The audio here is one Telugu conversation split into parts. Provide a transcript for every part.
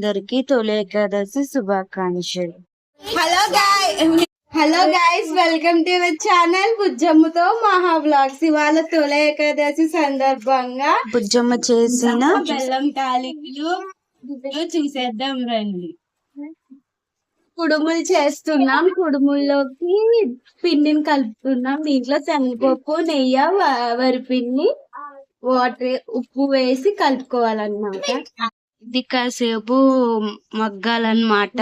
అందరికి తొలి ఏకాదశి శుభాకాంక్షలు. Hello guy hello guys welcome to our channel బుజ్జమ్మతో Maha blogs ఇవాళ తొలి ఏకాదశి సందర్భంగా బుజ్జమ్మ చేసిన బెల్లం తాలికలు చూసేద్దాం రండి. కుడుములు చేస్తున్నాం. కుడుముల్లోకి పిండిని కలుపుతున్నాం. దీంట్లో శనగపప్పు నెయ్యి వరిపిండి వాటర్ ఉప్పు వేసి కలుపుకోవాలన్నమాట. ఇది కాసేపు మగ్గాలన్నమాట.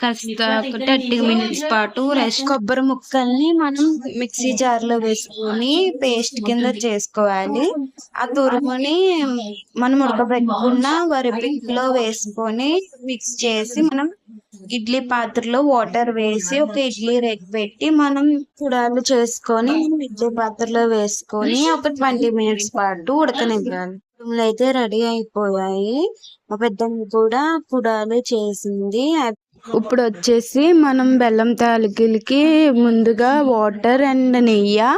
కాస్త థర్టీ మినిట్స్ పాటు రెస్ట్ కొబ్బరి ముక్కల్ని మనం మిక్సీ జార్లో వేసుకొని పేస్ట్ కింద చేసుకోవాలి. ఆ తురుముని మనం ఉడకబెట్టుకున్న వరి పిండిలో వేసుకొని మిక్స్ చేసి మనం ఇడ్లీ పాత్రలో వాటర్ వేసి ఒక ఇడ్లీ రేక్ పెట్టి మనం కుడాలు చేసుకొని ఇడ్లీ పాత్రలో వేసుకొని ఒక ట్వంటీ మినిట్స్ పాటు ఉడకనివ్వాలి. కుడుములు అయితే రెడీ అయిపోయాయి. మా పెద్దమ్మ కూడా కుడాలు చేసింది. ఇప్పుడు వచ్చేసి మనం బెల్లం తాలికలకి ముందుగా వాటర్ అండ్ నెయ్యి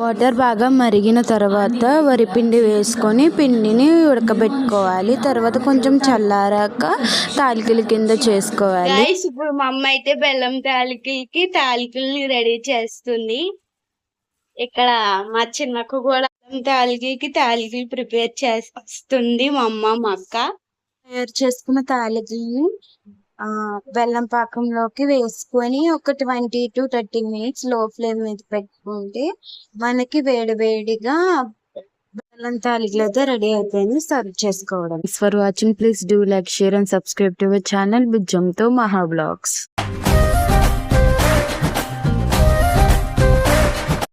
వాటర్ బాగా మరిగిన తర్వాత వరిపిండి వేసుకొని పిండిని ఉడకబెట్టుకోవాలి. తర్వాత కొంచెం చల్లారాక తాలికల కింద చేసుకోవాలి. ఇప్పుడు మా అమ్మ అయితే బెల్లం తాలికలకి తాలికల్ని రెడీ చేస్తుంది. ఇక్కడ మా చిన్నకు కూడా బెల్లం తాలికలకి ప్రిపేర్ చేస్తుంది మా అమ్మ మా అక్క. తయారు చేసుకున్న తాలికల్ని ఆ బెల్లం పాకంలోకి వేసుకొని ఒక ట్వంటీ టు థర్టీ మినిట్స్లో ఫ్లేమ్ మీద పెట్టుకుంటే మనకి వేడి వేడిగా బెల్లం తాలికలు అయితే రెడీ అయిపోయింది. సర్వ్ చేసుకోవడం. For watching please do like share and subscribe to our channel బుజ్జంతో Maha blogs